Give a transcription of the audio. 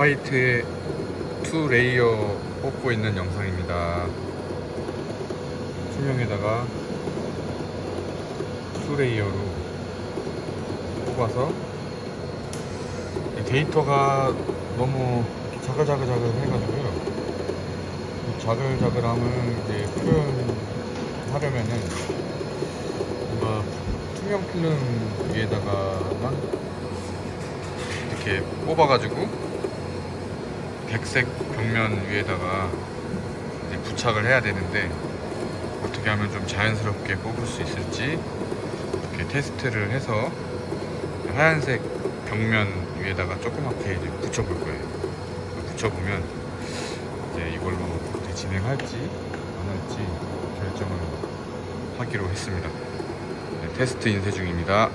화이트에 투 레이어 뽑고 있는 영상입니다. 투명에다가 투 레이어로 뽑아서 이 데이터가 너무 자글자글자글 해가지고요. 이 자글자글함을 이제 표현하려면은 뭔가 투명 필름 위에다가만 이렇게 뽑아가지고 백색 벽면 위에다가 이제 부착을 해야 되는데 어떻게 하면 좀 자연스럽게 뽑을 수 있을지 이렇게 테스트를 해서 하얀색 벽면 위에다가 조그맣게 이제 붙여볼 거예요. 붙여보면 이제 이걸로 어떻게 진행할지 안 할지 결정을 하기로 했습니다. 네, 테스트 인쇄 중입니다.